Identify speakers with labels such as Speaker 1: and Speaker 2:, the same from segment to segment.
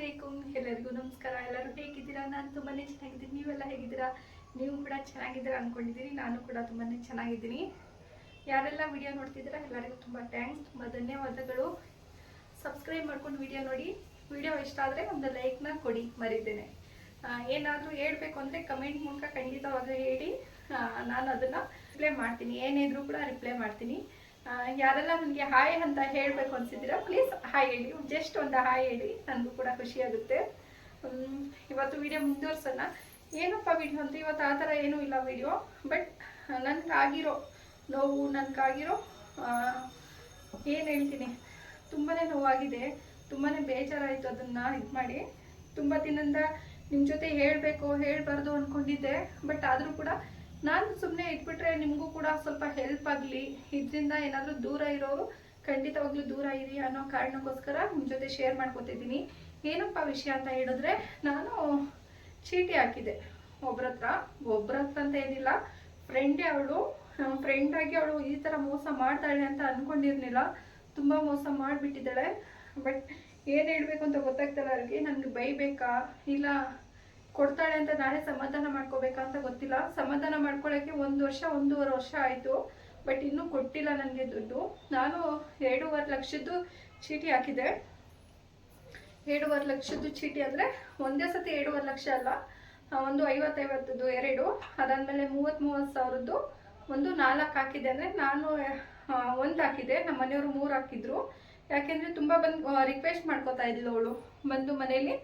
Speaker 1: ಅಲೈಕುಮ್ ಎಲ್ಲರಿಗೂ ನಮಸ್ಕಾರ. ಎಲ್ಲರೂ ಹೇಗಿದ್ದೀರಾ? ನಾನು ತುಂಬಾ ಚೆನ್ನಾಗಿದ್ದೀನಿ. ನೀವೆಲ್ಲ ಹೇಗಿದ್ದೀರಾ? ನೀವು ಕೂಡ ಚೆನ್ನಾಗಿದ್ದೀರಾ ಅಂದ್ಕೊಂಡಿದ್ದೀನಿ ನಾನು ಕೂಡ ತುಂಬಾ ಚೆನ್ನಾಗಿದ್ದೀನಿ. ಯಾರೆಲ್ಲ ವಿಡಿಯೋ ನೋಡ್ತಿದ್ದೀರಾ? ಎಲ್ಲರಿಗೂ ತುಂಬ ಥ್ಯಾಂಕ್ಸ್. ತುಂಬ ಧನ್ಯವಾದಗಳು. ಸಬ್ಸ್ಕ್ರೈಬ್ ಮಾಡ್ಕೊಂಡು ವಿಡಿಯೋ ನೋಡಿ. ವಿಡಿಯೋ ಇಷ್ಟ ಆದರೆ ಒಂದು ಲೈಕ್ನ ಕೊಡಿ. ಮರಿದ್ದೇನೆ ಏನಾದರೂ ಹೇಳ್ಬೇಕು ಅಂದರೆ ಕಮೆಂಟ್ ಮೂಲಕ ಖಂಡಿತವಾಗ ಹೇಳಿ. ನಾನು ಅದನ್ನು ರಿಪ್ಲೈ ಮಾಡ್ತೀನಿ. ಏನಿದ್ರೂ ಕೂಡ ರಿಪ್ಲೈ ಮಾಡ್ತೀನಿ. ಯಾರೆಲ್ಲ ನನಗೆ ಹಾಯ್ ಅಂತ ಹೇಳಬೇಕು ಅನ್ಸಿದ್ದೀರಾ ಪ್ಲೀಸ್ ಹಾಯ್ ಹೇಳಿ. ಜಸ್ಟ್ ಒಂದು ಹಾಯ್ ಹೇಳಿ, ನನಗೂ ಕೂಡ ಖುಷಿ ಆಗುತ್ತೆ. ಇವತ್ತು ವಿಡಿಯೋ ಮುಂದುವರ್ಸೋಣ. ಏನಪ್ಪ ವಿಡಿಯೋ ಅಂತ, ಇವತ್ತು ಆ ಥರ ಏನೂ ಇಲ್ಲ ವಿಡಿಯೋ ಬಟ್ ನನಗಾಗಿರೋ ನೋವು, ನನಗಾಗಿರೋ ಏನು ಹೇಳ್ತೀನಿ ತುಂಬಾ ನೋವಾಗಿದೆ ತುಂಬಾ ಬೇಜಾರಾಯಿತು ಅದನ್ನು ಇದು ಮಾಡಿ. ತುಂಬ ದಿನದಿಂದ ನಿಮ್ಮ ಜೊತೆ ಹೇಳಬೇಕು, ಹೇಳಬಾರ್ದು ಅಂದ್ಕೊಂಡಿದ್ದೆ ಬಟ್ ಆದರೂ ಕೂಡ ನಾನು ಸುಮ್ಮನೆ ಇಟ್ಬಿಟ್ರೆ ನಿಮಗೂ ಕೂಡ ಸ್ವಲ್ಪ ಹೆಲ್ಪ್ ಆಗಲಿ. ಇದರಿಂದ ಏನಾದರೂ ದೂರ ಇರೋರು ಖಂಡಿತವಾಗ್ಲೂ ದೂರ ಇರಿ ಅನ್ನೋ ಕಾರಣಕ್ಕೋಸ್ಕರ ನಿಮ್ಮ ಜೊತೆ ಶೇರ್ ಮಾಡ್ಕೊತಿದ್ದೀನಿ. ಏನಪ್ಪ ವಿಷಯ ಅಂತ ಹೇಳಿದ್ರೆ, ನಾನು ಚೀಟಿ ಹಾಕಿದೆ. ಒಬ್ರ ಹತ್ರ ಒಬ್ರ ಹತ್ರ ಅಂತ ಏನಿಲ್ಲ. ಫ್ರೆಂಡೇ ಅವಳು. ಫ್ರೆಂಡ್ ಆಗಿ ಅವಳು ಈ ಥರ ಮೋಸ ಮಾಡ್ತಾಳೆ ಅಂತ ಅಂದ್ಕೊಂಡಿರ್ಲಿಲ್ಲ ತುಂಬ ಮೋಸ ಮಾಡಿಬಿಟ್ಟಿದ್ದಾಳೆ. ಬಟ್ ಏನು ಹೇಳಬೇಕು ಅಂತ ಗೊತ್ತಾಗ್ತಲ್ಲ ಅವ್ರಿಗೆ. ನನಗೆ ಬೈಬೇಕಾ ಇಲ್ಲ, ಕೊಡ್ತಾಳೆ ಅಂತ ನಾಳೆ ಸಮಾಧಾನ ಮಾಡ್ಕೋಬೇಕಾ ಅಂತ ಗೊತ್ತಿಲ್ಲ ಸಮಾಧಾನ ಮಾಡ್ಕೊಳ್ಳೋಕ್ಕೆ ಒಂದು ವರ್ಷ, ಒಂದೂವರೆ ವರ್ಷ ಆಯಿತು. ಬಟ್ ಇನ್ನೂ ಕೊಟ್ಟಿಲ್ಲ ನನಗೆ ದುಡ್ಡು. ನಾನು ಎರಡೂವರೆ ಲಕ್ಷದ್ದು ಚೀಟಿ ಹಾಕಿದೆ. ಎರಡೂವರೆ ಲಕ್ಷದ್ದು ಚೀಟಿ ಅಂದರೆ ಒಂದೇ ಸತಿ ಎರಡೂವರೆ ಲಕ್ಷ ಅಲ್ಲ. ಒಂದು ಐವತ್ತೈವತ್ತದ್ದು ಎರಡು. ಅದಾದಮೇಲೆ ಮೂವತ್ತು ಮೂವತ್ತು ಸಾವಿರದ್ದು ಒಂದು ನಾಲ್ಕು ಹಾಕಿದೆ ಅಂದರೆ ನಾನು ಒಂದು ಹಾಕಿದೆ. ನಮ್ಮ ಮನೆಯವರು ಮೂರು ಹಾಕಿದ್ರು. ಯಾಕೆಂದರೆ ತುಂಬ ಬಂದು ರಿಕ್ವೆಸ್ಟ್ ಮಾಡ್ಕೋತಾ ಇದ್ಲು ಅವಳು. ಬಂದು ಮನೇಲಿ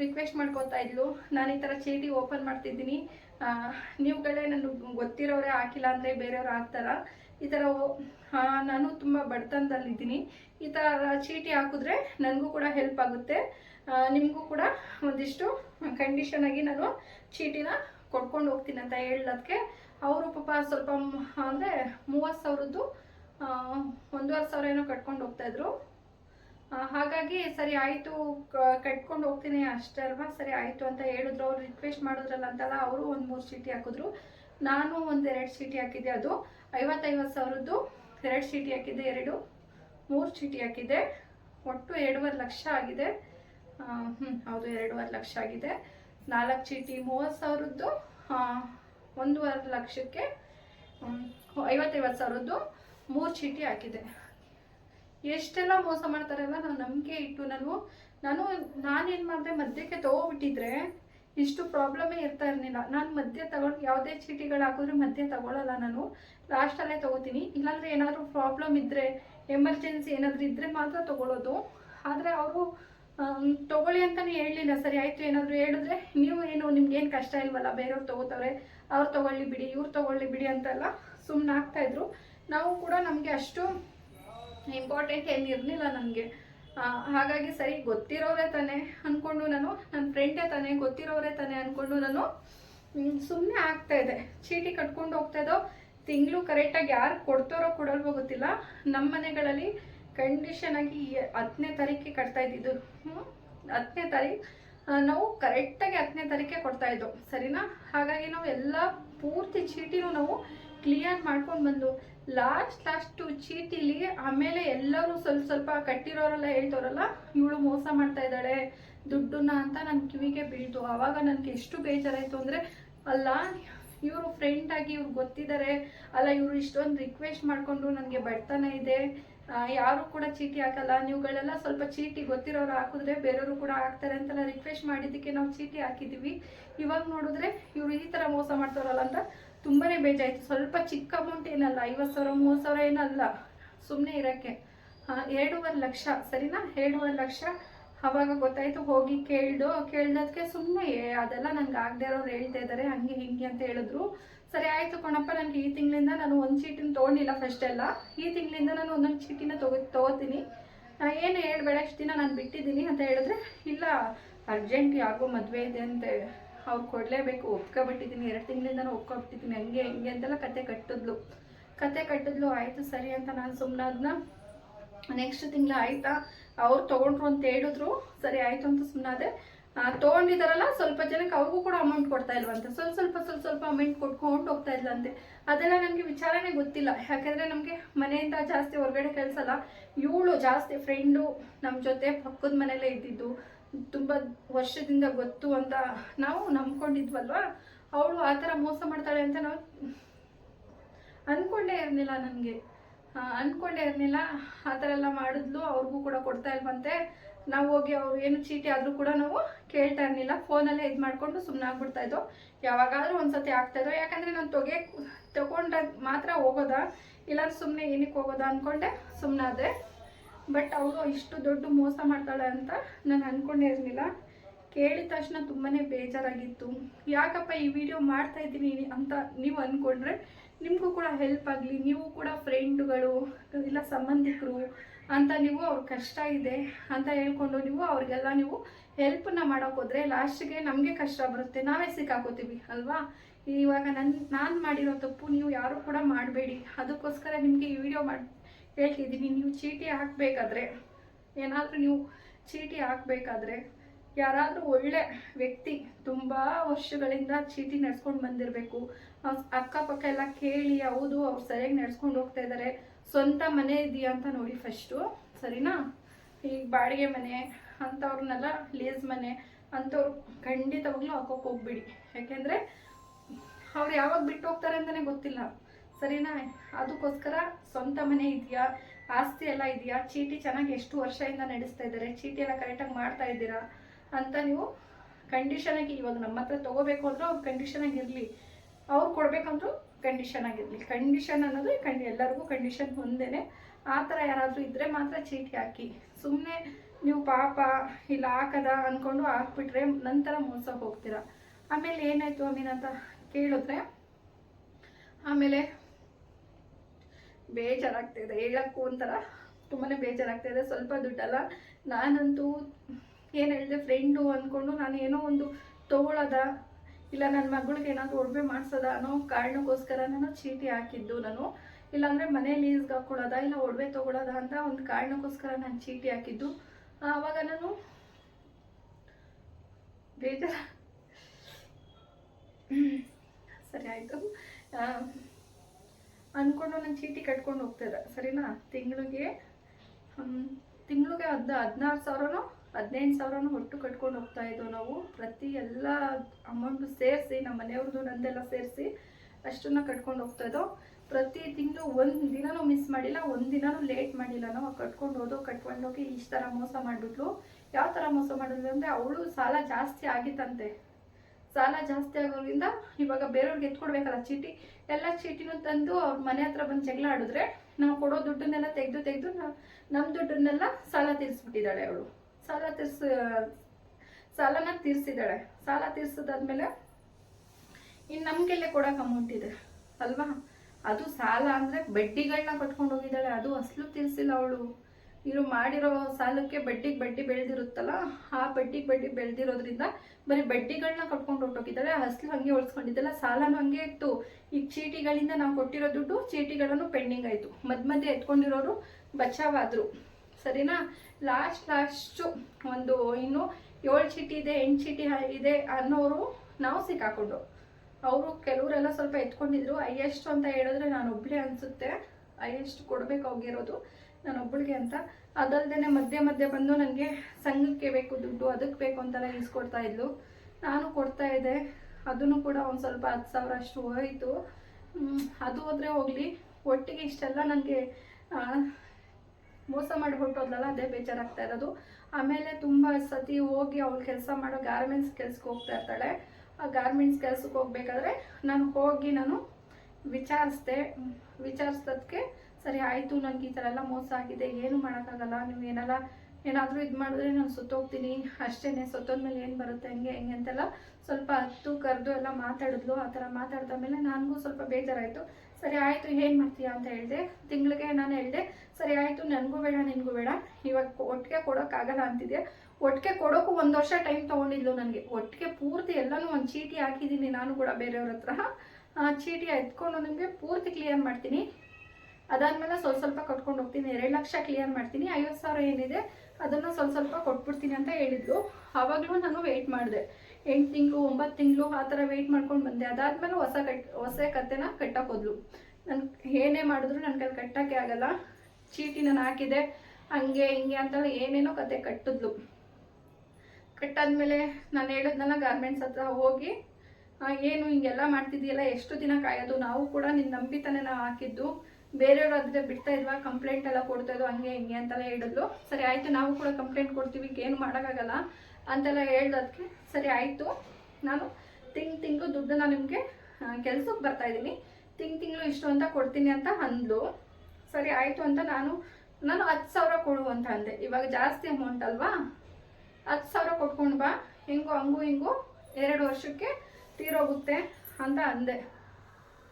Speaker 1: ರಿಕ್ವೆಸ್ಟ್ ಮಾಡ್ಕೊತಾ ಇದ್ಲು. ನಾನು ಈ ಥರ ಚೀಟಿ ಓಪನ್ ಮಾಡ್ತಿದ್ದೀನಿ. ನೀವುಗಳೇ ನನಗೆ ಗೊತ್ತಿರೋರೇ ಹಾಕಿಲ್ಲ ಅಂದರೆ ಬೇರೆಯವ್ರು ಹಾಕ್ತಾರ. ಈ ಥರ ನಾನು ತುಂಬ ಬಡತನದಲ್ಲಿದ್ದೀನಿ. ಈ ಥರ ಚೀಟಿ ಹಾಕಿದ್ರೆ ನನಗೂ ಕೂಡ ಹೆಲ್ಪ್ ಆಗುತ್ತೆ. ನಿಮಗೂ ಕೂಡ ಒಂದಿಷ್ಟು ಕಂಡೀಷನ್ ಆಗಿ ನಾನು ಚೀಟಿನ ಕೊಟ್ಕೊಂಡು ಹೋಗ್ತೀನಿ ಅಂತ ಹೇಳೋದಕ್ಕೆ. ಅವರು ಪಾಪ ಸ್ವಲ್ಪ ಅಂದರೆ ಮೂವತ್ತು ಸಾವಿರದ್ದು ಒಂದೂವರೆ ಸಾವಿರ ಏನೋ ಕಟ್ಕೊಂಡು ಹೋಗ್ತಾಯಿದ್ರು ಹಾಗಾಗಿ ಸರಿ ಆಯಿತು ಕಟ್ಕೊಂಡು ಹೋಗ್ತೀನಿ ಅಷ್ಟೇ ಅಲ್ವಾ? ಸರಿ ಆಯಿತು ಅಂತ ಹೇಳಿದ್ರು, ಅವ್ರು ರಿಕ್ವೆಸ್ಟ್ ಮಾಡಿದ್ರಲ್ಲ ಅಂತಲ್ಲ ಅವರು ಒಂದು ಮೂರು ಚೀಟಿ ಹಾಕಿದ್ರು. ನಾನು ಒಂದು ಎರಡು ಚೀಟಿ ಹಾಕಿದ್ದೆ ಅದು. ಐವತ್ತೈವತ್ತು ಸಾವಿರದ್ದು ಎರಡು ಚೀಟಿ ಹಾಕಿದ್ದೆ, ಎರಡು, ಮೂರು ಚೀಟಿ ಹಾಕಿದ್ದೆ. ಒಟ್ಟು ಎರಡೂವರೆ ಲಕ್ಷ ಆಗಿದೆ. ಹ್ಞೂ ಹೌದು, ಎರಡೂವರೆ ಲಕ್ಷ ಆಗಿದೆ. ನಾಲ್ಕು ಚೀಟಿ ಮೂವತ್ತು ಸಾವಿರದ್ದು ಒಂದೂವರೆ ಲಕ್ಷಕ್ಕೆ ಐವತ್ತೈವತ್ತು ಸಾವಿರದ್ದು ಮೂರು ಚೀಟಿ ಹಾಕಿದೆ ಎಷ್ಟೆಲ್ಲ ಮೋಸ ಮಾಡ್ತಾರಲ್ಲ ನಾನು ನಂಬಿಕೆ ಇಟ್ಟು ನಾನು ನಾನು ನಾನೇನು ಮಾಡಿದೆ ಮಧ್ಯಕ್ಕೆ ತೊಗೊಬಿಟ್ಟಿದ್ರೆ ಇಷ್ಟು ಪ್ರಾಬ್ಲಮೇ ಇರ್ತಾ ಇರಲಿಲ್ಲ. ನಾನು ಮಧ್ಯೆ ತಗೊಂಡು ಯಾವುದೇ ಚೀಟಿಗಳು ಹಾಕಿದ್ರೆ ಮಧ್ಯೆ ತಗೊಳ್ಳಲ್ಲ ನಾನು. ಲಾಸ್ಟಲ್ಲೇ ತೊಗೋತೀನಿ. ಇಲ್ಲಾಂದರೆ ಏನಾದರೂ ಪ್ರಾಬ್ಲಮ್ ಇದ್ದರೆ ಎಮರ್ಜೆನ್ಸಿ ಏನಾದರೂ ಇದ್ದರೆ ಮಾತ್ರ ತಗೊಳ್ಳೋದು ಆದರೆ ಅವರು ತೊಗೊಳ್ಳಿ ಅಂತಲೇ ಹೇಳಲಿಲ್ಲ. ಸರಿ, ಆಯಿತು, ಏನಾದರೂ ಹೇಳಿದ್ರೆ ನೀವು ಏನು ನಿಮ್ಗೇನು ಕಷ್ಟ ಇಲ್ವಲ್ಲ? ಬೇರೆಯವ್ರು ತೊಗೋತವ್ರೆ, ಅವ್ರು ತೊಗೊಳ್ಳಿ ಬಿಡಿ, ಇವ್ರು ತೊಗೊಳ್ಳಿ ಬಿಡಿ ಅಂತೆಲ್ಲ ಸುಮ್ಮನೆ ಆಗ್ತಾಯಿದ್ರು ನಾವು ಕೂಡ ನಮಗೆ ಅಷ್ಟು ಇಂಪಾರ್ಟೆಂಟ್ ಏನು ಇರಲಿಲ್ಲ ನನಗೆ. ಹಾಗಾಗಿ ಸರಿ, ಗೊತ್ತಿರೋರೇ ತಾನೆ ಅಂದ್ಕೊಂಡು ನಾನು ನನ್ನ ಫ್ರೆಂಡೇ ತಾನೆ, ಗೊತ್ತಿರೋರೇ ತಾನೆ ಅಂದ್ಕೊಂಡು ನಾನು ಸುಮ್ಮನೆ ಆಗ್ತಾ ಇದೆ ಚೀಟಿ ಕಟ್ಕೊಂಡು ಹೋಗ್ತಾ ಇದ್ದೋ, ತಿಂಗಳು ಕರೆಕ್ಟಾಗಿ ಯಾರು ಕೊಡ್ತಾರೋ ಕೊಡಲ್ವೋ ಗೊತ್ತಿಲ್ಲ. ನಮ್ಮ ಮನೆಗಳಲ್ಲಿ ಕಂಡೀಷನ್ ಆಗಿ ಹತ್ತನೇ ತಾರೀಕಿಗೆ ಕಟ್ತಾ ಇದ್ದಿದ್ದು? ಹತ್ತನೇ ತಾರೀಕು ನಾವು ಕರೆಕ್ಟಾಗಿ ಹತ್ತನೇ ತಾರೀಕೆ ಕೊಡ್ತಾ ಇದ್ದೋ, ಸರಿನಾ? ಹಾಗಾಗಿ ನಾವು ಎಲ್ಲ ಪೂರ್ತಿ ಚೀಟಿನೂ ನಾವು ಕ್ಲಿಯರ್ ಮಾಡ್ಕೊಂಡು ಬಂದು ಲಾಸ್ಟ್ ಲಾಸ್ಟು ಚೀಟಿಲಿ ಆಮೇಲೆ ಎಲ್ಲರೂ ಸ್ವಲ್ಪ ಸ್ವಲ್ಪ ಕಟ್ಟಿರೋರೆಲ್ಲ ಹೇಳ್ತವ್ರಲ್ಲ, ಇವಳು ಮೋಸ ಮಾಡ್ತಾ ಇದ್ದಾಳೆ, ದುಡ್ಡನ್ನ ಅಂತ ನನ್ನ ಕಿವಿಗೆ ಬೀಳ್ತು. ಆವಾಗ ನನಗೆ ಎಷ್ಟು ಬೇಜಾರಾಯಿತು ಅಂದರೆ, ಅಲ್ಲ, ಇವರು ಫ್ರೆಂಡಾಗಿ ಇವ್ರು ಗೊತ್ತಿದ್ದಾರೆ ಅಲ್ಲ, ಇವರು ಇಷ್ಟೊಂದು ರಿಕ್ವೆಸ್ಟ್ ಮಾಡಿಕೊಂಡು ನನಗೆ ಬಡತನ ಇದೆ ಯಾರು ಕೂಡ ಚೀಟಿ ಹಾಕಲ್ಲ, ನೀವುಗಳೆಲ್ಲ ಸ್ವಲ್ಪ ಚೀಟಿ ಗೊತ್ತಿರೋರು ಹಾಕಿದ್ರೆ ಬೇರೆಯವರು ಕೂಡ ಹಾಕ್ತಾರೆ ಅಂತೆಲ್ಲ ರಿಕ್ವೆಸ್ಟ್ ಮಾಡಿದ್ದಕ್ಕೆ ನಾವು ಚೀಟಿ ಹಾಕಿದ್ದೀವಿ. ಇವಾಗ ನೋಡಿದ್ರೆ ಇವರು ಈ ಥರ ಮೋಸ ಮಾಡ್ತಾರಲ್ಲ ಅಂತ ತುಂಬಾ ಬೇಜಾಯಿತು. ಸ್ವಲ್ಪ ಚಿಕ್ಕ ಅಮೌಂಟ್ ಏನಲ್ಲ, ಐವತ್ತು ಸಾವಿರ, ಮೂವತ್ತು ಸಾವಿರ ಏನಲ್ಲ. ಸುಮ್ಮನೆ ಇರೋಕ್ಕೆ. ಎರಡೂವರೆ ಲಕ್ಷ. ಸರಿನಾ? ಎರಡೂವರೆ ಲಕ್ಷ. ಅವಾಗ ಗೊತ್ತಾಯಿತು, ಹೋಗಿ ಕೇಳ್ದು. ಕೇಳ್ದಕ್ಕೆ ಸುಮ್ಮನೆ ಅದೆಲ್ಲ ನಂಗೆ ಆಗದೆ ಇರೋರು ಹೇಳ್ತಾ ಇದ್ದಾರೆ, ಹಂಗೆ, ಹಿಂಗೆ ಅಂತ ಹೇಳಿದ್ರು. ಸರಿ, ಆಯಿತು ಕಣಪ್ಪ ನನಗೆ ಈ ತಿಂಗಳಿಂದ ನಾನು ಒಂದು ಚೀಟಿನ ತೊಗೊಂಡಿಲ್ಲ ಫಸ್ಟ್ ಎಲ್ಲ. ಈ ತಿಂಗಳಿಂದ ನಾನು ಒಂದೊಂದು ಚೀಟಿನ ತಗೋ, ತೊಗೋತೀನಿ. ಏನು ಹೇಳ್ಬೇಡ, ಇಷ್ಟು ದಿನ ನಾನು ಬಿಟ್ಟಿದ್ದೀನಿ ಅಂತ ಹೇಳಿದ್ರೆ, ಇಲ್ಲ ಅರ್ಜೆಂಟ್ ಯಾಕೋ ಮದುವೆ ಇದೆ ಅಂತ ಅವ್ರು ಕೊಡಲೇಬೇಕು. ಒಪ್ಕೊಬಿಟ್ಟಿದ್ದೀನಿ. ಎರಡು ತಿಂಗಳಿಂದ ಒಪ್ಕೊಬಿಟ್ಟಿದ್ದೀನಿ. ಹಂಗೆ, ಹಿಂಗೆ ಅಂತೆಲ್ಲ ಕತೆ ಕಟ್ಟಿದ್ಲು. ಕತೆ ಕಟ್ಟಿದ್ಲು, ಆಯಿತು, ಸರಿ ಅಂತ ನಾನು ಸುಮ್ಮನೆ ಅದನ್ನ ನೆಕ್ಸ್ಟ್ ತಿಂಗಳು ಆಯ್ತಾ? ಅವ್ರು ತೊಗೊಂಡ್ರು ಅಂತ ಹೇಳಿದ್ರು. ಸರಿ, ಆಯಿತು ಅಂತ ಸುಮ್ಮನಾದೆ ತೊಗೊಂಡಿದ್ದಾರಲ್ಲ ಸ್ವಲ್ಪ ಜನಕ್ಕೆ ಅವ್ರಿಗೂ ಕೂಡ ಅಮೌಂಟ್ ಕೊಡ್ತಾ ಇಲ್ವಂತೆ. ಸ್ವಲ್ಪ ಸ್ವಲ್ಪ ಸ್ವಲ್ಪ ಸ್ವಲ್ಪ ಅಮೌಂಟ್ ಕೊಟ್ಕೊಂಡು ಹೋಗ್ತಾ ಇದ್ಲಂತೆ. ಅದೆಲ್ಲ ನನಗೆ ವಿಚಾರನೇ ಗೊತ್ತಿಲ್ಲ. ಯಾಕೆಂದರೆ ನಮಗೆ ಮನೆಯಿಂದ ಜಾಸ್ತಿ ಹೊರಗಡೆ ಕೆಲಸಲ್ಲ. ಇವಳು ಜಾಸ್ತಿ ಫ್ರೆಂಡು ನಮ್ಮ ಜೊತೆ ಪಕ್ಕದ ಮನೆಯಲ್ಲೇ ಇದ್ದಿದ್ದು. ತುಂಬ ವರ್ಷದಿಂದ ಗೊತ್ತು ಅಂತ ನಾವು ನಂಬ್ಕೊಂಡಿದ್ವಲ್ವಾ? ಅವಳು ಆ ಥರ ಮೋಸ ಮಾಡ್ತಾಳೆ ಅಂತ ನಾವು ಅಂದ್ಕೊಂಡೇ ಇರಲಿಲ್ಲ ನನಗೆ. ಅಂದ್ಕೊಂಡೇ ಇರಲಿಲ್ಲ. ಆ ಥರ ಎಲ್ಲ ಮಾಡಿದ್ಲು, ಅವ್ರಿಗೂ ಕೂಡ ಕೊಡ್ತಾ ಇಲ್ವಂತೆ. ನಾವು ಹೋಗಿ ಅವ್ರು ಏನು ಚೀಟಿ ಆದರೂ ಕೂಡ ನಾವು ಕೇಳ್ತಾ ಇರಲಿಲ್ಲ. ಫೋನಲ್ಲೇ ಇದು ಮಾಡಿಕೊಂಡು ಸುಮ್ಮನೆ ಆಗ್ಬಿಡ್ತಾ ಇದ್ದೋ. ಯಾವಾಗಾದ್ರೂ ಒಂದ್ಸತಿ ಆಗ್ತಾ ಇದ್ದೋ. ಯಾಕಂದರೆ ನಾನು ತೊಗೆ, ತಗೊಂಡಾಗ ಮಾತ್ರ ಹೋಗೋದಾ? ಇಲ್ಲ ಸುಮ್ಮನೆ ಏನಕ್ಕೆ ಹೋಗೋದಾ ಅಂದ್ಕೊಂಡೆ ಸುಮ್ಮನಾದೆ ಬಟ್ ಅವರು ಇಷ್ಟು ದೊಡ್ಡ ಮೋಸ ಮಾಡ್ತಾಳೆ ಅಂತ ನಾನು ಅಂದ್ಕೊಂಡೇ ಇರಲಿಲ್ಲ. ಕೇಳಿದ ತಕ್ಷಣ ತುಂಬಾ ಬೇಜಾರಾಗಿತ್ತು. ಯಾಕಪ್ಪ ಈ ವಿಡಿಯೋ ಮಾಡ್ತಾ ಇದ್ದೀನಿ ಅಂತ ನೀವು ಅಂದ್ಕೊಂಡ್ರೆ ನಿಮಗೂ ಕೂಡ ಹೆಲ್ಪ್ ಆಗಲಿ, ನೀವು ಕೂಡ ಫ್ರೆಂಡುಗಳು ಇಲ್ಲ ಸಂಬಂಧಿಕರು ಅಂತ ನೀವು ಅವ್ರ ಕಷ್ಟ ಇದೆ ಅಂತ ಹೇಳ್ಕೊಂಡು ನೀವು ಅವ್ರಿಗೆಲ್ಲ ನೀವು ಹೆಲ್ಪನ್ನ ಮಾಡೋಕೆ ಹೋದ್ರೆ ಲಾಸ್ಟಿಗೆ ನಮಗೆ ಕಷ್ಟ ಬರುತ್ತೆ. ನಾವೇ ಸಿಕ್ಕಾಕೋತೀವಿ, ಅಲ್ವಾ? ಇವಾಗ ನನ್ನ ನಾನು ಮಾಡಿರೋ ತಪ್ಪು ನೀವು ಯಾರು ಕೂಡ ಮಾಡಬೇಡಿ. ಅದಕ್ಕೋಸ್ಕರ ನಿಮಗೆ ಈ ವಿಡಿಯೋ ಮಾಡಿ ಹೇಳ್ತಿದ್ದೀನಿ, ನೀವು ಚೀಟಿ ಹಾಕಬೇಕಾದ್ರೆ, ಏನಾದರೂ ನೀವು ಚೀಟಿ ಹಾಕಬೇಕಾದ್ರೆ, ಯಾರಾದರೂ ಒಳ್ಳೆ ವ್ಯಕ್ತಿ ತುಂಬ ವರ್ಷಗಳಿಂದ ಚೀಟಿ ನಡ್ಸ್ಕೊಂಡು ಬಂದಿರಬೇಕು. ಅಕ್ಕಪಕ್ಕ ಎಲ್ಲ ಕೇಳಿ, ಹೌದು, ಅವ್ರು ಸರಿಯಾಗಿ ನಡ್ಸ್ಕೊಂಡು ಹೋಗ್ತಾ ಇದ್ದಾರೆ ಸ್ವಂತ ಮನೆ ಇದೆಯಾ ಅಂತ ನೋಡಿ ಫಸ್ಟು ಸರಿನಾ? ಈಗ ಬಾಡಿಗೆ ಮನೆ ಅಂಥವ್ರನ್ನೆಲ್ಲ ಲೀಸ್ ಮನೆ ಅಂಥವ್ರು ಖಂಡಿತವಾಗ್ಲೂ ಹಾಕೋಕೆ ಹೋಗ್ಬಿಡಿ. ಯಾಕೆಂದರೆ, ಅವ್ರು ಯಾವಾಗ ಬಿಟ್ಟು ಹೋಗ್ತಾರೆ ಅಂತಲೇ ಗೊತ್ತಿಲ್ಲ. ಸರಿನಾ? ಅದಕ್ಕೋಸ್ಕರ ಸ್ವಂತ ಮನೆ ಇದೆಯಾ? ಆಸ್ತಿ ಎಲ್ಲ ಇದೆಯಾ? ಚೀಟಿ ಚೆನ್ನಾಗಿ ಎಷ್ಟು ವರ್ಷದಿಂದ ನಡೆಸ್ತಾ ಇದ್ದಾರೆ? ಚೀಟಿ ಎಲ್ಲ ಕರೆಕ್ಟಾಗಿ ಮಾಡ್ತಾ ಇದ್ದೀರಾ? ಅಂತ ನೀವು ಕಂಡೀಷನ್ ಆಗಿ ಇವಾಗ ನಮ್ಮ ಹತ್ರ ತಗೋಬೇಕು ಅಂದ್ರೆ ಅವ್ರು ಕಂಡೀಷನ್ ಆಗಿರಲಿ ಅವ್ರು ಕೊಡಬೇಕಂದ್ರೂ ಕಂಡೀಷನ್ ಆಗಿರಲಿ ಕಂಡೀಷನ್ ಅನ್ನೋದು ಕಂಡಿ ಎಲ್ಲರಿಗೂ ಕಂಡೀಷನ್ ಒಂದೇನೆ. ಆ ಥರ ಯಾರಾದರೂ ಇದ್ದರೆ ಮಾತ್ರ ಚೀಟಿ ಹಾಕಿ. ಸುಮ್ಮನೆ ನೀವು ಪಾಪ ಇಲ್ಲ ಹಾಕದ ಅಂದ್ಕೊಂಡು ಹಾಕ್ಬಿಟ್ರೆ ನಂತರ ಮೋಸ ಹೋಗ್ತೀರಾ? ಆಮೇಲೆ ಏನಾಯಿತು ಅಮೀನ್ ಅಂತ ಕೇಳಿದ್ರೆ, ಆಮೇಲೆ ಬೇಜಾರಾಗ್ತಿದೆ. ಹೇಳಕ್ಕೂ ಒಂಥರ ತುಂಬಾ ಬೇಜಾರಾಗ್ತಿದೆ. ಸ್ವಲ್ಪ ದುಡ್ಡಲ್ಲ. ನಾನಂತೂ ಏನು ಹೇಳಿದೆ ಫ್ರೆಂಡು ಅಂದ್ಕೊಂಡು ನಾನು ಏನೋ ಒಂದು ತೊಗೊಳೋದ, ಇಲ್ಲ ನನ್ನ ಮಗಳಿಗೆ ಏನಾದರೂ ಒಡವೆ ಮಾಡಿಸೋದ ಅನ್ನೋ ಕಾರಣಕ್ಕೋಸ್ಕರ ನಾನು ಚೀಟಿ ಹಾಕಿದ್ದು ನಾನು. ಇಲ್ಲಾಂದರೆ ಮನೆ ಲೀಸ್ಗೆ ಹಾಕ್ಕೊಳ್ಳೋದ ಇಲ್ಲ ಒಡವೆ ತೊಗೊಳೋದ ಅಂತ ಒಂದು ಕಾರಣಕ್ಕೋಸ್ಕರ ನಾನು ಚೀಟಿ ಹಾಕಿದ್ದು. ಆವಾಗ ನಾನು ಬೇಜಾರ ಸರಿ ಆಯಿತು. ಅಂದ್ಕೊಂಡು ನಾನು ಚೀಟಿ ಕಟ್ಕೊಂಡು ಹೋಗ್ತಾಯಿದ್ದೆ ಸರಿನಾ? ತಿಂಗಳಿಗೆ ತಿಂಗಳಿಗೆ ಹದ್ ಹದಿನಾರು ಸಾವಿರನೋ, ಹದಿನೈದು ಸಾವಿರನೂ ಒಟ್ಟು ಕಟ್ಕೊಂಡು ಹೋಗ್ತಾ ಇದ್ದೋ ನಾವು. ಪ್ರತಿ ಎಲ್ಲ ಅಮೌಂಟು ಸೇರಿಸಿ ನಮ್ಮ ಮನೆಯವ್ರದ್ದು ನಂದೆಲ್ಲ ಸೇರಿಸಿ ಅಷ್ಟನ್ನ ಕಟ್ಕೊಂಡು ಹೋಗ್ತಾ ಇದ್ದೋ. ಪ್ರತಿ ತಿಂಗಳು ಒಂದು ದಿನನೂ ಮಿಸ್ ಮಾಡಿಲ್ಲ, ಒಂದು ದಿನನೂ ಲೇಟ್ ಮಾಡಿಲ್ಲ ನಾವು. ಕಟ್ಕೊಂಡು ಹೋದೋ, ಕಟ್ಕೊಂಡೋಗಿ ಇಷ್ಟು ಥರ ಮೋಸ ಮಾಡಿಬಿಟ್ಲು. ಯಾವ ಥರ ಮೋಸ ಮಾಡಿದ್ರು ಅಂದರೆ, ಅವಳು ಸಾಲ ಜಾಸ್ತಿ ಆಗಿತ್ತಂತೆ. ಸಾಲ ಜಾಸ್ತಿ ಆಗೋದ್ರಿಂದ ಇವಾಗ ಬೇರೆಯವ್ರಿಗೆ ಎತ್ಕೊಡ್ಬೇಕಲ್ಲ ಚೀಟಿ, ಎಲ್ಲ ಚೀಟಿನೂ ತಂದು ಅವ್ರ ಮನೆ ಹತ್ರ ಬಂದು ಜಗಳ ಆಡಿದ್ರೆ ನಾವು ಕೊಡೋ ದುಡ್ಡನ್ನೆಲ್ಲ ತೆಗೆದು ತೆಗೆದು ನಮ್ಮ ದುಡ್ಡನ್ನೆಲ್ಲ ಸಾಲ ತೀರಿಸ್ಬಿಟ್ಟಿದ್ದಾಳೆ ಅವಳು. ಸಾಲ ತೀರ್ಸ, ಸಾಲನ ತೀರಿಸಿದ್ದಾಳೆ. ಸಾಲ ತೀರ್ಸಿದಾದ್ಮೇಲೆ ಇನ್ನು ನಮಗೆಲ್ಲೇ ಕೊಡೋಕೆ ಅಮೌಂಟ್ ಇದೆ, ಅಲ್ವಾ? ಅದು ಸಾಲ ಅಂದರೆ ಬಡ್ಡಿಗಳನ್ನ ಕಟ್ಕೊಂಡು ಹೋಗಿದ್ದಾಳೆ, ಅದು ಅಸಲು ತೀರಿಸಿಲ್ಲ ಅವಳು. ಇವರು ಮಾಡಿರೋ ಸಾಲಕ್ಕೆ ಬಡ್ಡಿಗೆ ಬಡ್ಡಿ ಬೆಳೆದಿರುತ್ತಲ್ಲ, ಆ ಬಡ್ಡಿಗೆ ಬಡ್ಡಿ ಬೆಳೆದಿರೋದ್ರಿಂದ ಬರೀ ಬಡ್ಡಿಗಳನ್ನ ಕಟ್ಕೊಂಡು ಹೊರಟೋಗಿದ್ದಾರೆ ಅಸಲು ಹಂಗೆ ಉಳಿಸ್ಕೊಂಡಿದ್ದಲ್ಲ, ಸಾಲನೂ ಹಂಗೆ ಇತ್ತು. ಈ ಚೀಟಿಗಳಿಂದ ನಾವು ಕೊಟ್ಟಿರೋ ದುಡ್ಡು ಚೀಟಿಗಳನ್ನು ಪೆಂಡಿಂಗ್ ಆಯಿತು. ಮಧ್ಯ ಮಧ್ಯೆ ಎತ್ಕೊಂಡಿರೋರು ಬಚಾವಾದರು. ಸರಿನಾ? ಲಾಸ್ಟ್, ಲಾಸ್ಟು ಒಂದು ಇನ್ನು ಏಳು ಚೀಟಿ ಇದೆ, ಎಂಟು ಚೀಟಿ ಇದೆ ಅನ್ನೋರು ನಾವು ಸಿಕ್ಕಾಕೊಂಡು ಅವರು ಕೆಲವರೆಲ್ಲ ಸ್ವಲ್ಪ ಎತ್ಕೊಂಡಿದ್ರು. ಹೈಯೆಸ್ಟ್ ಅಂತ ಹೇಳಿದ್ರೆ ನಾನು ಒಬ್ಳೆ ಅನಿಸುತ್ತೆ. ಹೈಯೆಸ್ಟ್ ಕೊಡಬೇಕು ಹೋಗಿರೋದು ನಾನು ಒಬ್ಬಳಿಗೆ ಅಂತ. ಅದಲ್ಲದೆ ಮಧ್ಯೆ ಮಧ್ಯೆ ಬಂದು ನನಗೆ ಸಂಘಕ್ಕೆ ಬೇಕು ದುಡ್ಡು, ಅದಕ್ಕೆ ಬೇಕು ಅಂತೆಲ್ಲ ಇಸ್ಕೊಡ್ತಾ ಇದ್ಲು. ನಾನು ಕೊಡ್ತಾ ಇದ್ದೆ. ಅದನ್ನು ಕೂಡ ಒಂದು ಸ್ವಲ್ಪ ಹತ್ತು ಸಾವಿರ ಅಷ್ಟು ಹೋಯಿತು. ಅದು ಹೋದರೆ ಹೋಗಲಿ. ಒಟ್ಟಿಗೆ ಇಷ್ಟೆಲ್ಲ ನನಗೆ ಮೋಸ ಮಾಡಿ ಹೊರಟೋದ್ಲಲ್ಲ, ಅದೇ ಬೇಜಾರಾಗ್ತಾ ಇರೋದು. ಆಮೇಲೆ ತುಂಬ ಸತಿ ಹೋಗಿ ಅವಳು ಕೆಲಸ ಮಾಡೋ ಗಾರ್ಮೆಂಟ್ಸ್ ಕೆಲ್ಸಕ್ಕೆ ಹೋಗ್ತಾ ಇರ್ತಾಳೆ. ಆ ಗಾರ್ಮೆಂಟ್ಸ್ ಕೆಲ್ಸಕ್ಕೆ ಹೋಗ್ಬೇಕಾದ್ರೆ ನಾನು ಹೋಗಿ ನಾನು ವಿಚಾರಿಸ್ದೆ. ವಿಚಾರಿಸೋದಕ್ಕೆ ಸರಿ, ಆಯಿತು, ನನಗೆ ಈ ಥರ ಎಲ್ಲ ಮೋಸ ಆಗಿದೆ, ಏನು ಮಾಡೋಕ್ಕಾಗಲ್ಲ, ನೀವು ಏನೆಲ್ಲ, ಏನಾದರೂ ಇದು ಮಾಡಿದ್ರೆ ನಾನು ಸುತ್ತೋಗ್ತೀನಿ ಅಷ್ಟೇ ಸುತ್ತೋದ್ಮೇಲೆ ಏನು ಬರುತ್ತೆ, ಹಂಗೆ, ಹೆಂಗೆ ಅಂತೆಲ್ಲ ಸ್ವಲ್ಪ ಹತ್ತು ಕರೆದು ಎಲ್ಲ ಮಾತಾಡಿದ್ಲು, ಆ ಥರ ಮಾತಾಡಿದ ಮೇಲೆ ನನಗೂ ಸ್ವಲ್ಪ ಬೇಜಾರಾಯಿತು. ಸರಿ, ಆಯಿತು, ಏನು ಮಾಡ್ತೀಯಾ ಅಂತ ಹೇಳಿದೆ. ತಿಂಗಳಿಗೆ ನಾನು ಹೇಳಿದೆ, ಸರಿ, ಆಯಿತು, ನನಗೂ ಬೇಡ, ನಿನಗೂ ಬೇಡ. ಇವಾಗ ಒಟ್ಟಿಗೆ ಕೊಡೋಕ್ಕಾಗಲ್ಲ ಅಂತಿದೆ ಒಟ್ಟಿಗೆ ಕೊಡೋಕ್ಕೂ ಒಂದು ವರ್ಷ ಟೈಮ್ ತೊಗೊಂಡಿದ್ಲು ನನಗೆ. ಒಟ್ಟಿಗೆ ಪೂರ್ತಿ ಎಲ್ಲನೂ ಒಂದು ಚೀಟಿ ಹಾಕಿದ್ದೀನಿ ನಾನು ಕೂಡ ಬೇರೆಯವ್ರ ಹತ್ರ. ಚೀಟಿ ಎತ್ಕೊಂಡು ನಿಮಗೆ ಪೂರ್ತಿ ಕ್ಲಿಯರ್ ಮಾಡ್ತೀನಿ. ಅದಾದಮೇಲೆ ಸ್ವಲ್ಪ ಸ್ವಲ್ಪ ಕಟ್ಕೊಂಡು ಹೋಗ್ತೀನಿ. ಎರಡು ಲಕ್ಷ ಕ್ಲಿಯರ್ ಮಾಡ್ತೀನಿ. ಐವತ್ತು ಸಾವಿರ ಏನಿದೆ ಅದನ್ನು ಸ್ವಲ್ಪ ಸ್ವಲ್ಪ ಕೊಟ್ಬಿಡ್ತೀನಿ ಅಂತ ಹೇಳಿದ್ಲು. ಆವಾಗಲೂ ನಾನು ವೆಯ್ಟ್ ಮಾಡಿದೆ. ಎಂಟು ತಿಂಗಳು, ಒಂಬತ್ತು ತಿಂಗಳು ಆ ಥರ ವೆಯ್ಟ್ ಮಾಡ್ಕೊಂಡು ಬಂದೆ. ಅದಾದಮೇಲೆ ಹೊಸ ಕಟ್, ಹೊಸ ಕತೆನ ಕಟ್ಟಕ್ಕೆ ಹೋದ್ಲು. ನಾನು ಏನೇ ಮಾಡಿದ್ರು ನನ್ನ ಕೈಲಿ ಕಟ್ಟೋಕ್ಕೆ ಆಗಲ್ಲ. ಚೀಟಿ ನಾನು ಹಾಕಿದೆ. ಹಂಗೆ, ಹಿಂಗೆ ಅಂತ ಏನೇನೋ ಕತೆ ಕಟ್ಟಿದ್ಲು. ಕಟ್ಟಾದ್ಮೇಲೆ ನಾನು ಹೇಳಿದ್ನಲ್ಲ ಗಾರ್ಮೆಂಟ್ಸ್ ಹತ್ರ ಹೋಗಿ ಏನು ಹಿಂಗೆಲ್ಲ ಮಾಡ್ತಿದ್ದೀಯಲ್ಲ? ಎಷ್ಟು ದಿನ ಕಾಯೋದು? ನಾವು ಕೂಡ ನಿನ್ನ ನಂಬಿತಾನೆ ನಾವು ಹಾಕಿದ್ದು? ಬೇರೆಯವ್ರು ಅದ್ರೆ ಬಿಡ್ತಾ ಇದ್ವಾ ಕಂಪ್ಲೇಂಟ್ ಎಲ್ಲ ಕೊಡ್ತಾ ಇದ್ವು, ಹಂಗೆ ಹಿಂಗೆ ಅಂತೆಲ್ಲ ಹೇಳಿದ್ಲು. ಸರಿ, ಆಯಿತು, ನಾವು ಕೂಡ ಕಂಪ್ಲೇಂಟ್ ಕೊಡ್ತೀವಿ ಏನು ಮಾಡೋಕ್ಕಾಗಲ್ಲ ಅಂತೆಲ್ಲ ಹೇಳ್ದಕ್ಕೆ ಸರಿ, ಆಯಿತು. ನಾನು ತಿಂಗ್ ತಿಂಗಳು ದುಡ್ಡನ್ನ ನಿಮಗೆ ಕೆಲ್ಸಕ್ಕೆ ಬರ್ತಾ ಇದ್ದೀನಿ. ತಿಂಗ್ ತಿಂಗಳು ಇಷ್ಟು ಅಂತ ಕೊಡ್ತೀನಿ ಅಂತ ಅಂದ್ಲು. ಸರಿ, ಆಯಿತು ಅಂತ ನಾನು ನಾನು ಹತ್ತು ಸಾವಿರ ಕೊಡು ಅಂತ ಅಂದೆ. ಇವಾಗ ಜಾಸ್ತಿ ಅಮೌಂಟ್ ಅಲ್ವಾ? ಹತ್ತು ಸಾವಿರ ಕೊಟ್ಕೊಂಡು ಬಾ. ಹಿಂಗು, ಹಂಗು, ಹಿಂಗು, ಎರಡು ವರ್ಷಕ್ಕೆ ತೀರೋಗುತ್ತೆ ಅಂತ ಅಂದೆ.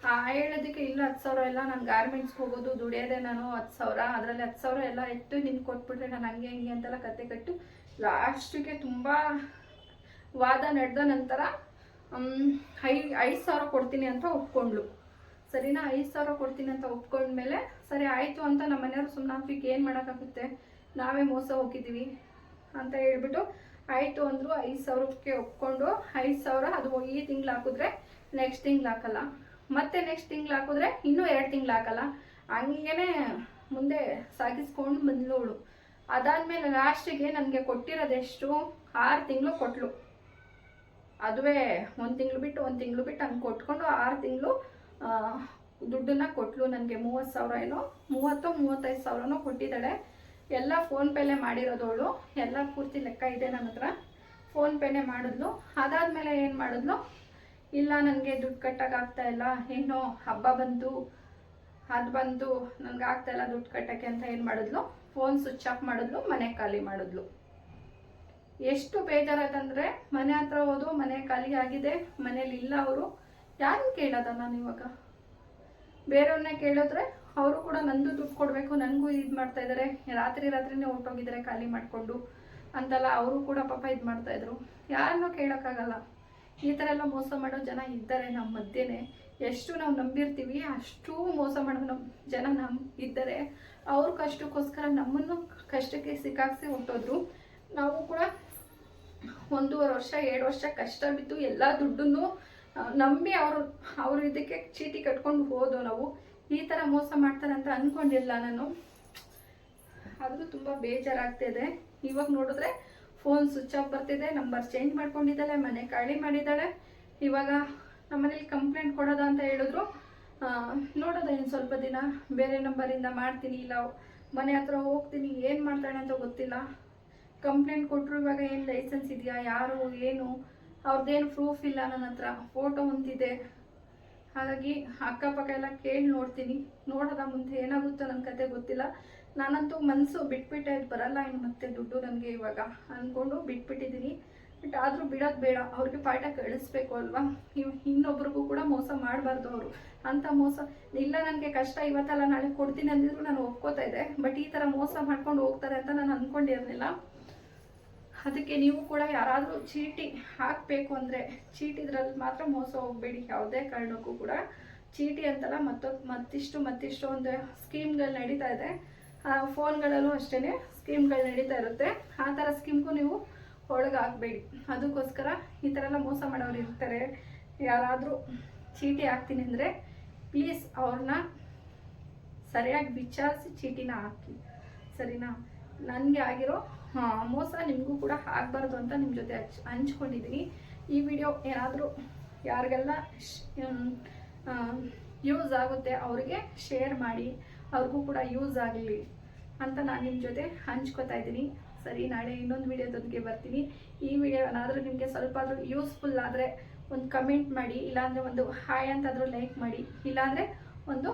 Speaker 1: ಹೇಳೋದಕ್ಕೆ ಇಲ್ಲ ಹತ್ತು ಸಾವಿರ ಎಲ್ಲ ನಾನು ಗಾರ್ಮೆಂಟ್ಸ್ಗೆ ಹೋಗೋದು, ದುಡಿಯೋದೆ ನಾನು ಹತ್ತು ಸಾವಿರ. ಅದರಲ್ಲಿ ಹತ್ತು ಸಾವಿರ ಎಲ್ಲ ಇಟ್ಟು ನಿಮ್ಗೆ ಕೊಟ್ಬಿಟ್ರೆ ನಾನು ಹಂಗೆ ಹಿಂಗೆ ಅಂತೆಲ್ಲ ಕತೆ ಕಟ್ಟು ಲಾಸ್ಟಿಗೆ ತುಂಬ ವಾದ ನಡೆದ ನಂತರ ಐ, ಐದು ಸಾವಿರ ಕೊಡ್ತೀನಿ ಅಂತ ಒಪ್ಕೊಂಡ್ಳು. ಸರಿನಾ? ಐದು ಸಾವಿರ ಕೊಡ್ತೀನಿ ಅಂತ ಒಪ್ಕೊಂಡ್ಮೇಲೆ ಸರಿ ಆಯಿತು ಅಂತ ನಮ್ಮ ಮನೆಯವ್ರು ಸುಮ್ಮನೆ ಏನು ಮಾಡೋಕ್ಕಾಗುತ್ತೆ? ನಾವೇ ಮೋಸ ಹೋಗಿದ್ದೀವಿ ಅಂತ ಹೇಳ್ಬಿಟ್ಟು ಆಯಿತು ಅಂದರು ಐದು ಸಾವಿರಕ್ಕೆ ಒಪ್ಕೊಂಡು, ಐದು ಸಾವಿರ ಅದು ಈ ತಿಂಗ್ಳು ಹಾಕಿದ್ರೆ ನೆಕ್ಸ್ಟ್ ತಿಂಗ್ಳು ಹಾಕಲ್ಲ. ಮತ್ತೆ ನೆಕ್ಸ್ಟ್ ತಿಂಗ್ಳು ಹಾಕಿದ್ರೆ ಇನ್ನೂ ಎರಡು ತಿಂಗ್ಳು ಹಾಕಲ್ಲ. ಹಂಗೇನೆ ಮುಂದೆ ಸಾಗಿಸ್ಕೊಂಡು ಅವಳು ಅದಾದಮೇಲೆ ಲಾಸ್ಟಿಗೆ ನನಗೆ ಕೊಟ್ಟಿರೋದೆಷ್ಟು? ಆರು ತಿಂಗಳು ಕೊಟ್ಲು. ಅದುವೇ ಒಂದು ತಿಂಗಳು ಬಿಟ್ಟು ಒಂದು ತಿಂಗಳು ಬಿಟ್ಟು ಹಂಗೆ ಕೊಟ್ಕೊಂಡು ಆರು ತಿಂಗಳು ದುಡ್ಡನ್ನ ಕೊಟ್ಲು ನನಗೆ. ಮೂವತ್ತು ಸಾವಿರ ಏನೋ, ಮೂವತ್ತು ಮೂವತ್ತೈದು ಸಾವಿರನೋ ಕೊಟ್ಟಿದ್ದಾಳೆ. ಎಲ್ಲ ಫೋನ್ಪೇಲೆ ಮಾಡಿರೋದವಳು ಎಲ್ಲ ಪೂರ್ತಿ ಲೆಕ್ಕ ಇದೆ ನನ್ನ ಹತ್ರ. ಫೋನ್ಪೇನೆ ಮಾಡಿದ್ಲು. ಅದಾದಮೇಲೆ ಏನು ಮಾಡಿದ್ಲು? ಇಲ್ಲ, ನನಗೆ ದುಡ್ಡು ಕಟ್ಟೋಕ್ಕಾಗ್ತಾ ಇಲ್ಲ. ಏನೋ ಹಬ್ಬ ಬಂತು, ಅದು ಬಂತು, ನನಗೆ ಆಗ್ತಾ ಇಲ್ಲ ದುಡ್ಡು ಕಟ್ಟೋಕ್ಕೆ ಅಂತ ಏನು ಮಾಡಿದ್ಲು? ಫೋನ್ ಸ್ವಿಚ್ ಆಫ್ ಮಾಡಿದ್ಲು, ಮನೆ ಖಾಲಿ ಮಾಡಿದ್ಲು. ಎಷ್ಟು ಬೇಜಾರಾಯ್ತಂದ್ರೆ, ಮನೆ ಹತ್ರ ಹೋದು, ಮನೆ ಖಾಲಿ ಆಗಿದೆ, ಮನೇಲಿ ಇಲ್ಲ ಅವರು. ಯಾರನ್ನ ಕೇಳೋದ ನಾನು ಇವಾಗ ಬೇರೆಯವ್ರನ್ನೇ ಕೇಳಿದ್ರೆ ಅವರು ಕೂಡ ನಂದು ದುಡ್ಡು ಕೊಡಬೇಕು, ನನಗೂ ಇದು ಮಾಡ್ತಾ ಇದ್ದಾರೆ ರಾತ್ರಿ ರಾತ್ರಿನೇ ಹೊರಟೋಗಿದ್ದಾರೆ ಖಾಲಿ ಮಾಡಿಕೊಂಡು. ಅಂತೆಲ್ಲ, ಅವರು ಕೂಡ ಪಾಪ ಇದು ಮಾಡ್ತಾ ಇದ್ರು. ಯಾರನ್ನೂ ಕೇಳೋಕ್ಕಾಗಲ್ಲ. ಈ ಥರ ಎಲ್ಲ ಮೋಸ ಮಾಡೋ ಜನ ಇದ್ದಾರೆ ನಮ್ಮ ಮಧ್ಯೆನೇ. ಎಷ್ಟು ನಾವು ನಂಬಿರ್ತೀವಿ, ಅಷ್ಟು ಮೋಸ ಮಾಡೋ ನಮ್ಮ ಜನ ನಮ್ಮ ಇದ್ದಾರೆ. ಅವ್ರ ಕಷ್ಟಕ್ಕೋಸ್ಕರ ನಮ್ಮನ್ನು ಕಷ್ಟಕ್ಕೆ ಸಿಕ್ಕಾಕ್ಸಿ ಹುಟ್ಟೋದ್ರು ನಾವು ಕೂಡ ಒಂದೂವರೆ ವರ್ಷ, ಎರಡು ವರ್ಷ ಕಷ್ಟ ಬಿದ್ದು ಎಲ್ಲ ದುಡ್ಡನ್ನು ನಂಬಿ ಅವರು, ಅವ್ರ ಇದಕ್ಕೆ ಚೀಟಿ ಕಟ್ಕೊಂಡು ಹೋದೋ ನಾವು. ಈ ಥರ ಮೋಸ ಮಾಡ್ತಾರೆ ಅಂತ ಅಂದ್ಕೊಂಡಿಲ್ಲ ನಾನು. ಆದರೂ ತುಂಬ ಬೇಜಾರಾಗ್ತಿದೆ. ಇವಾಗ ನೋಡಿದ್ರೆ ಫೋನ್ ಸ್ವಿಚ್ ಆಫ್ ಬರ್ತಿದೆ ನಂಬರ್ ಚೇಂಜ್ ಮಾಡ್ಕೊಂಡಿದ್ದಾಳೆ, ಮನೆ ಖಾಲಿ ಮಾಡಿದ್ದಾಳೆ. ಇವಾಗ ನಮ್ಮನೇಲಿ ಕಂಪ್ಲೇಂಟ್ ಕೊಡೋದ ಅಂತ ಹೇಳಿದ್ರು. ನೋಡೋದ ಇನ್ನು ಸ್ವಲ್ಪ ದಿನ? ಬೇರೆ ನಂಬರಿಂದ ಮಾಡ್ತೀನಿ ಇಲ್ಲ, ಮನೆ ಹತ್ರ ಹೋಗ್ತೀನಿ, ಏನು ಮಾಡ್ತಾಳೆ ಅಂತ ಗೊತ್ತಿಲ್ಲ. ಕಂಪ್ಲೇಂಟ್ ಕೊಟ್ಟರು ಇವಾಗ ಏನು ಲೈಸೆನ್ಸ್ ಇದೆಯಾ, ಯಾರು, ಏನು? ಅವ್ರದ್ದೇನು ಪ್ರೂಫ್ ಇಲ್ಲ ನನ್ನ ಹತ್ರ ಫೋಟೋ ಹೊಂದಿದೆ. ಹಾಗಾಗಿ ಅಕ್ಕಪಕ್ಕ ಎಲ್ಲ ಕೇಳಿ ನೋಡ್ತೀನಿ. ನೋಡೋದ ಮುಂದೆ ಏನಾಗುತ್ತೋ ನನ್ನ ಕತೆ ಗೊತ್ತಿಲ್ಲ. ನಾನಂತೂ ಮನಸ್ಸು ಬಿಟ್ಬಿಟ್ಟೆ ಬರಲ್ಲ ಇನ್ನು ಮತ್ತೆ ದುಡ್ಡು ನನಗೆ ಇವಾಗ. ಅಂದ್ಕೊಂಡು ಬಿಟ್ಬಿಟ್ಟಿದ್ದೀನಿ. ಬಟ್ ಆದರೂ ಬಿಡೋದು ಬೇಡ, ಅವ್ರಿಗೆ ಪಾಠ ಕಳಿಸ್ಬೇಕು ಅಲ್ವಾ? ಇನ್ನೊಬ್ರಿಗೂ ಕೂಡ ಮೋಸ ಮಾಡಬಾರ್ದು ಅವರು. ಅಂಥ ಮೋಸ, ಇಲ್ಲ ನನಗೆ ಕಷ್ಟ ಇವತ್ತಲ್ಲ, ನಾಳೆ ಕೊಡ್ತೀನಿ ಅಂದಿದ್ರು ನಾನು ಒಪ್ಕೋತಾ ಇದ್ದೆ. ಬಟ್ ಈ ಥರ ಮೋಸ ಮಾಡ್ಕೊಂಡು ಹೋಗ್ತಾರೆ ಅಂತ ನಾನು ಅಂದ್ಕೊಂಡಿರಲಿಲ್ಲ ಅದಕ್ಕೆ ನೀವು ಕೂಡ ಯಾರಾದರೂ ಚೀಟಿ ಹಾಕಬೇಕು ಅಂದರೆ, ಚೀಟಿದ್ರಲ್ಲಿ ಮಾತ್ರ ಮೋಸ ಹೋಗಬೇಡಿ. ಯಾವುದೇ ಕಾರಣಕ್ಕೂ ಕೂಡ. ಚೀಟಿ ಅಂತಲ್ಲ ಮತ್ತೊಂದು ಮತ್ತಿಷ್ಟು ಮತ್ತಿಷ್ಟು ಒಂದು ಸ್ಕೀಮ್ಗಳು ನಡೀತಾ ಇದೆ. ಫೋನ್ಗಳಲ್ಲೂ ಅಷ್ಟೇ ಸ್ಕೀಮ್ಗಳು ನಡೀತಾ ಇರುತ್ತೆ. ಆ ಥರ ಸ್ಕೀಮ್ಗೂ ನೀವು ಒಳಗಾಗಬೇಡಿ ಅದಕ್ಕೋಸ್ಕರ ಈ ಥರ ಎಲ್ಲ ಮೋಸ ಮಾಡೋರು ಇರ್ತಾರೆ. ಯಾರಾದರೂ ಚೀಟಿ ಹಾಕ್ತೀನಿ ಅಂದರೆ ಪ್ಲೀಸ್ ಅವ್ರನ್ನ ಸರಿಯಾಗಿ ವಿಚಾರಿಸಿ ಚೀಟಿನ ಹಾಕಿ. ಸರಿನಾ? ನನಗೆ ಆಗಿರೋ ಮೋಸ ನಿಮಗೂ ಕೂಡ ಆಗಬಾರ್ದು ಅಂತ ನಿಮ್ಮ ಜೊತೆ ಹಂಚ್ ಹಂಚ್ಕೊಂಡಿದ್ದೀನಿ ಈ ವಿಡಿಯೋ ಏನಾದರೂ ಯಾರಿಗೆಲ್ಲ ಯೂಸ್ ಆಗುತ್ತೆ ಅವರಿಗೆ ಶೇರ್ ಮಾಡಿ. ಅವ್ರಿಗೂ ಕೂಡ ಯೂಸ್ ಆಗಲಿ ಅಂತ ನಾನು ನಿಮ್ಮ ಜೊತೆ ಹಂಚ್ಕೋತಾ ಇದ್ದೀನಿ. ಸರಿ, ನಾಳೆ ಇನ್ನೊಂದು ವಿಡಿಯೋದೊಂದಿಗೆ ಬರ್ತೀನಿ. ಈ ವಿಡಿಯೋ ಏನಾದರೂ ನಿಮಗೆ ಸ್ವಲ್ಪ ಆದರೂ ಯೂಸ್ಫುಲ್ ಆದರೆ ಒಂದು ಕಮೆಂಟ್ ಮಾಡಿ, ಇಲ್ಲಾಂದರೆ ಒಂದು ಹಾಯ್ ಅಂತಾದರೂ ಲೈಕ್ ಮಾಡಿ, ಇಲ್ಲಾಂದರೆ ಒಂದು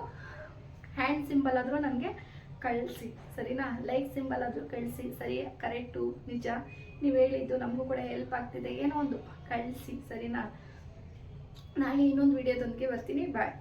Speaker 1: ಹ್ಯಾಂಡ್ ಸಿಂಬಲ್ ಆದರೂ ನನಗೆ ಕಳಿಸಿ. ಸರಿನಾ? ಲೈಕ್ ಸಿಂಬಲ್ ಆದರೂ ಕಳಿಸಿ. ಸರಿ ಕರೆಕ್ಟು ನಿಜ. ನೀವು ಹೇಳಿದ್ದು ನಮಗೂ ಕೂಡ ಹೆಲ್ಪ್ ಆಗ್ತಿದೆ. ಏನೋ ಒಂದು ಕಳಿಸಿ, ಸರಿನಾ? ನಾಳೆ ಇನ್ನೊಂದು ವಿಡಿಯೋದೊಂದಿಗೆ ಬರ್ತೀನಿ. ಬಾಯ್